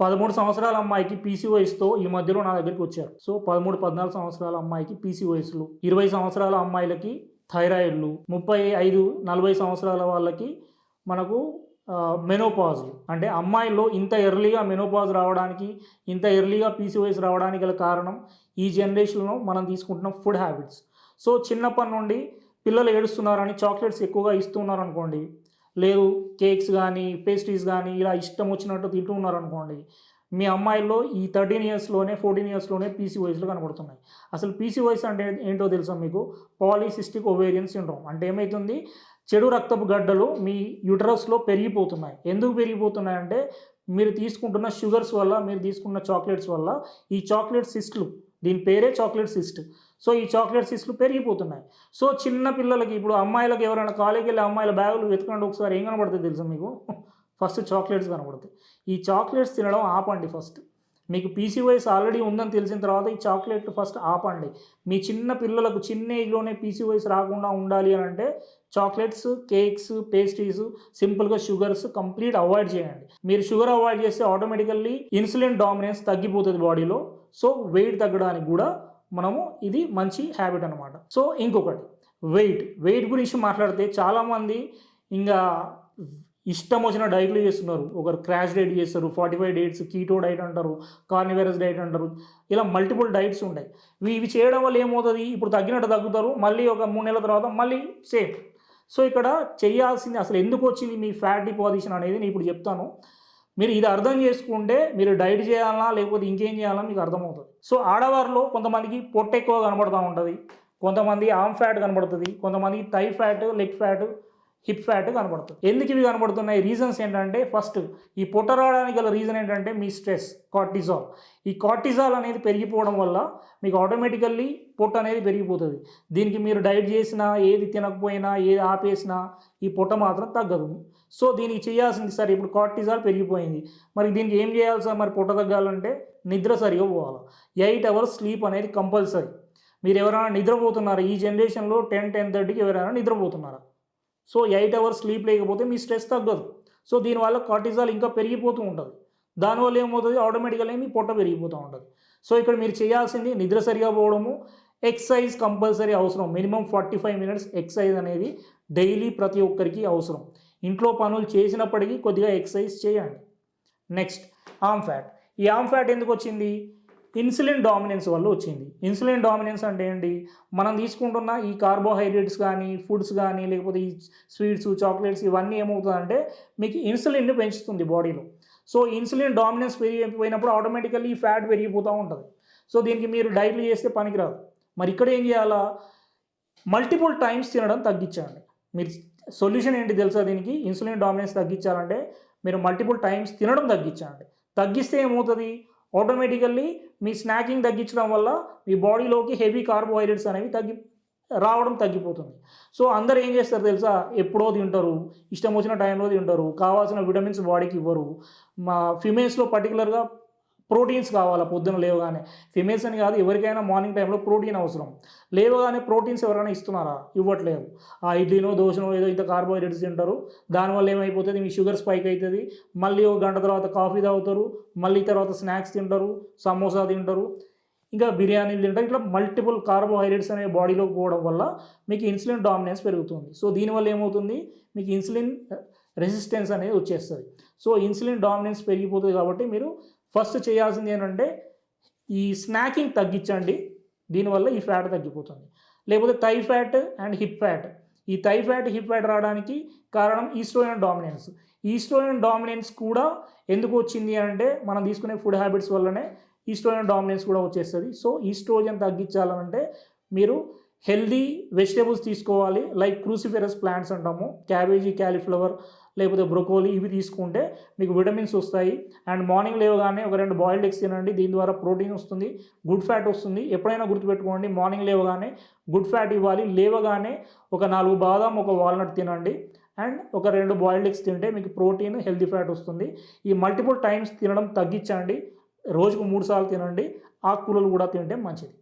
పదమూడు సంవత్సరాల అమ్మాయికి పీసీఓఎస్తో ఈ మధ్యలో నా దగ్గరికి వచ్చారు. సో పదమూడు పద్నాలుగు సంవత్సరాల అమ్మాయికి పీసీఓఎస్లు ఇరవై సంవత్సరాల అమ్మాయిలకి థైరాయిడ్లు. ముప్పై ఐదు నలభై సంవత్సరాల వాళ్ళకి మనకు మెనోపాజ్ అంటే అమ్మాయిల్లో ఇంత ఎర్లీగా మెనోపాజ్ రావడానికి ఇంత ఎర్లీగా పీసీఓఎస్ రావడానికి గల కారణం ఈ జనరేషన్లో మనం తీసుకుంటున్న ఫుడ్ హ్యాబిట్స్. సో చిన్నప్పటి నుండి పిల్లలు ఏడుస్తున్నారని చాక్లెట్స్ ఎక్కువగా ఇస్తున్నారు అనుకోండి లేదు కేక్స్ కానీ పేస్ట్రీస్ కానీ ఇలా ఇష్టం వచ్చినట్టు తింటూ ఉన్నారనుకోండి మీ అమ్మాయిల్లో ఈ థర్టీన్ ఇయర్స్లోనే ఫోర్టీన్ ఇయర్స్లోనే పీసీఓఎస్లు కనబడుతున్నాయి. అసలు పీసీఓఎస్ అంటే ఏంటో తెలుసా మీకు? పాలిసిస్టిక్ ఒవేరియన్ సిండ్రోమ్ అంటే ఏమవుతుంది చెడు రక్తపు గడ్డలు మీ యూటరస్లో పెరిగిపోతున్నాయి. ఎందుకు పెరిగిపోతున్నాయి అంటే మీరు తీసుకుంటున్న షుగర్స్ వల్ల మీరు తీసుకున్న చాక్లెట్స్ వల్ల ఈ చాక్లెట్ సిస్ట్లు దీని పేరే చాక్లెట్ సిస్ట్. సో ఈ చాక్లెట్ సిస్ట్లు పెరిగిపోతున్నాయి. సో చిన్న పిల్లలకి ఇప్పుడు అమ్మాయిలకు ఎవరైనా కాలేజీకి వెళ్ళి అమ్మాయిల బ్యాగులు వెతుకండి ఒకసారి ఏం కనబడుతుంది తెలుసా మీకు? ఫస్ట్ చాక్లెట్స్ కనబడతాయి. ఈ చాక్లెట్స్ తినడం ఆపండి ఫస్ట్. మీకు పీసీఓఎస్ ఆల్రెడీ ఉందని తెలిసిన తర్వాత ఈ చాక్లెట్ ఫస్ట్ ఆపండి. మీ చిన్న పిల్లలకు చిన్న ఏజ్లోనే పీసీఓఎస్ రాకుండా ఉండాలి అని అంటే చాక్లెట్స్ కేక్స్ పేస్ట్రీస్ సింపుల్గా షుగర్స్ కంప్లీట్ అవాయిడ్ చేయండి. మీరు షుగర్ అవాయిడ్ చేస్తే ఆటోమేటికల్లీ ఇన్సులిన్ డామినెన్స్ తగ్గిపోతుంది బాడీలో. సో వెయిట్ తగ్గడానికి కూడా మనము ఇది మంచి హ్యాబిట్ అనమాట సో ఇంకొకటి వెయిట్. వెయిట్ గురించి మాట్లాడితే చాలామంది ఇంకా ఇష్టం వచ్చిన డైట్లు చేస్తున్నారు. ఒకరు క్రాష్ డైట్ చేస్తారు. Forty five dates keto diet అంటారు కార్నివైరస్ డైట్ అంటారు. ఇలా మల్టిపుల్ డైట్స్ ఉంటాయి. ఇవి ఇవి చేయడం వల్ల ఏమవుతుంది? ఇప్పుడు తగ్గినట్టు తగ్గుతారు. మళ్ళీ ఒక మూడు నెలల తర్వాత మళ్ళీ సేమ్. సో ఇక్కడ చేయాల్సింది అసలు ఎందుకు వచ్చింది మీ ఫ్యాట్ డిపాజిషన్ అనేది నేను ఇప్పుడు చెప్తాను. మీరు ఇది అర్థం చేసుకుంటే మీరు డైట్ చేయాలన్నా లేకపోతే ఇంకేం చేయాలన్నా మీకు అర్థమవుతుంది. సో ఆడవారిలో కొంతమందికి పొట్ట ఎక్కువ కనబడుతూ ఉంటుంది. కొంతమంది ఆమ్ ఫ్యాట్ కనబడుతుంది. కొంతమంది thigh fat leg fat hip fat కనబడుతుంది. ఎందుకు ఇవి కనబడుతున్నాయి? రీజన్స్ ఏంటంటే ఫస్ట్ ఈ పొట్ట రావడానికి గల రీజన్ ఏంటంటే మీ స్ట్రెస్ కార్టిజాల్. ఈ కార్టిజాల్ అనేది పెరిగిపోవడం వల్ల మీకు ఆటోమేటికల్లీ పొట్ట అనేది పెరిగిపోతుంది. దీనికి మీరు డైట్ చేసినా ఏది తినకపోయినా ఏది ఆపేసినా ఈ పొట్ట మాత్రం తగ్గదు. సో దీనికి చేయాల్సింది సార్ ఇప్పుడు కార్టిజాల్ పెరిగిపోయింది. మరి దీనికి ఏం చేయాలి సార్? మరి పొట్ట తగ్గాలంటే నిద్ర సరిగా పోవాలి. ఎయిట్ అవర్స్ స్లీప్ అనేది కంపల్సరీ. మీరు ఎవరైనా నిద్రపోతున్నారా? ఈ జనరేషన్లో టెన్ టెన్ థర్టీకి ఎవరైనా నిద్రపోతున్నారా? సో ఎయిట్ అవర్స్ స్లీప్ లేకపోతే మీ స్ట్రెస్ తగ్గదు. సో దీనివల్ల కార్టిజాల్ ఇంకా పెరిగిపోతూ ఉంటుంది. దానివల్ల ఏమవుతుంది? ఆటోమేటిక్గా మీ పొట్ట పెరిగిపోతూ ఉంటుంది. సో ఇక్కడ మీరు చేయాల్సింది నిద్ర సరిగా పోవడము ఎక్సర్సైజ్ కంపల్సరీ అవసరం. Minimum forty five minutes exercise అనేది డైలీ ప్రతి ఒక్కరికి అవసరం. ఇంట్లో పనులు చేసినప్పటికీ కొద్దిగా ఎక్సర్సైజ్ చేయండి. Next arm fat. ఈ ఆమ్ ఫ్యాట్ ఎందుకు వచ్చింది? ఇన్సులిన్ డామినెన్స్ వల్ల వచ్చింది. ఇన్సులిన్ డామినెన్స్ అంటే ఏంటి? మనం తీసుకుంటున్న ఈ కార్బోహైడ్రేట్స్ కానీ ఫుడ్స్ కానీ లేకపోతే ఈ స్వీట్స్ చాక్లెట్స్ ఇవన్నీ ఏమవుతుందంటే మీకు ఇన్సులిన్ని పెంచుతుంది బాడీలో. సో ఇన్సులిన్ డామినెన్స్ పెరిగిపోయినప్పుడు ఆటోమేటికల్లీ ఈ ఫ్యాట్ పెరిగిపోతూ ఉంటుంది. సో దీనికి మీరు డైట్లు చేస్తే పనికిరాదు. మరి ఇక్కడ ఏం చేయాలా? మల్టిపుల్ టైమ్స్ తినడం తగ్గించండి. మీరు సొల్యూషన్ ఏంటి తెలుసా దీనికి? ఇన్సులిన్ డామినెన్స్ తగ్గించాలంటే మీరు మల్టిపుల్ టైమ్స్ తినడం తగ్గించండి. తగ్గిస్తే ఏమవుతుంది? ఆటోమేటికల్లీ మీ స్నాకింగ్ తగ్గించడం వల్ల మీ బాడీలోకి హెవీ కార్బోహైడ్రేట్స్ అనేవి తగ్గి రావడం తగ్గిపోతుంది. సో అందరు ఏం చేస్తారు తెలుసా? ఎప్పుడో తింటారు ఇష్టం వచ్చిన టైంలో తింటారు కావాల్సిన విటమిన్స్ బాడీకి ఇవ్వరు. మా ఫిమేల్స్లో పర్టికులర్గా ప్రోటీన్స్ కావాలా పొద్దున లేవగానే? ఫిమేల్స్ అని కాదు ఎవరికైనా మార్నింగ్ టైంలో ప్రోటీన్ అవసరం. లేవగానే ప్రోటీన్స్ ఎవరైనా ఇస్తున్నారా? ఇవ్వట్లేదు. ఆ ఇడ్లీనో దోశనో ఏదో ఇంత కార్బోహైడ్రేట్స్ తింటారు. దానివల్ల ఏమైపోతుంది? మీ షుగర్ స్పైక్ అవుతుంది మళ్ళీ ఒక గంట తర్వాత కాఫీ తాగుతారు. మళ్ళీ తర్వాత స్నాక్స్ తింటారు. సమోసా తింటారు. ఇంకా బిర్యానీలు తింటారు. ఇట్లా మల్టిపుల్ కార్బోహైడ్రేట్స్ అనే బాడీలోకి పోవడం వల్ల మీకు ఇన్సులిన్ డామినెన్స్ పెరుగుతుంది. సో దీనివల్ల ఏమవుతుంది? మీకు ఇన్సులిన్ రెసిస్టెన్స్ eh, అనేది వచ్చేస్తుంది. సో ఇన్సులిన్ డామినెన్స్ పెరిగిపోతుంది కాబట్టి మీరు ఫస్ట్ చేయాల్సింది ఏంటంటే ఈ స్నాకింగ్ తగ్గించండి. దీనివల్ల ఈ ఫ్యాట్ తగ్గిపోతుంది. లేకపోతే thigh fat and hip fat ఈ థై ఫ్యాట్ హిప్ ఫ్యాట్ రావడానికి కారణం ఈస్ట్రోజన్ డామినెన్స్. ఈస్ట్రోజన్ డామినెన్స్ కూడా ఎందుకు వచ్చింది అంటే మనం తీసుకునే ఫుడ్ హ్యాబిట్స్ వల్లనే ఈస్ట్రోజన్ డామినెన్స్ కూడా వచ్చేస్తుంది. సో ఈస్ట్రోజన్ తగ్గించాలంటే మీరు హెల్దీ వెజిటేబుల్స్ తీసుకోవాలి. లైక్ క్రూసిఫెరస్ ప్లాంట్స్ అంటాము. క్యాబేజీ క్యాలీఫ్లవర్ లేకపోతే బ్రొకోలీ ఇవి తీసుకుంటే మీకు విటమిన్స్ వస్తాయి. అండ్ మార్నింగ్ లేవగానే ఒక రెండు బాయిల్డ్ ఎగ్స్ తినండి. దీని ద్వారా ప్రోటీన్ వస్తుంది. గుడ్ ఫ్యాట్ వస్తుంది. ఎప్పుడైనా గుర్తుపెట్టుకోండి మార్నింగ్ లేవగానే గుడ్ ఫ్యాట్ ఇవ్వాలి. లేవగానే ఒక నాలుగు బాదాం ఒక వాల్నట్ తినండి. అండ్ ఒక రెండు బాయిల్డ్ ఎగ్స్ తింటే మీకు ప్రోటీన్ హెల్తీ ఫ్యాట్ వస్తుంది. ఈ మల్టిపుల్ టైమ్స్ తినడం తగ్గించండి. రోజుకు మూడు సార్లు తినండి. ఆకుకూరలు కూడా తింటే మంచిది.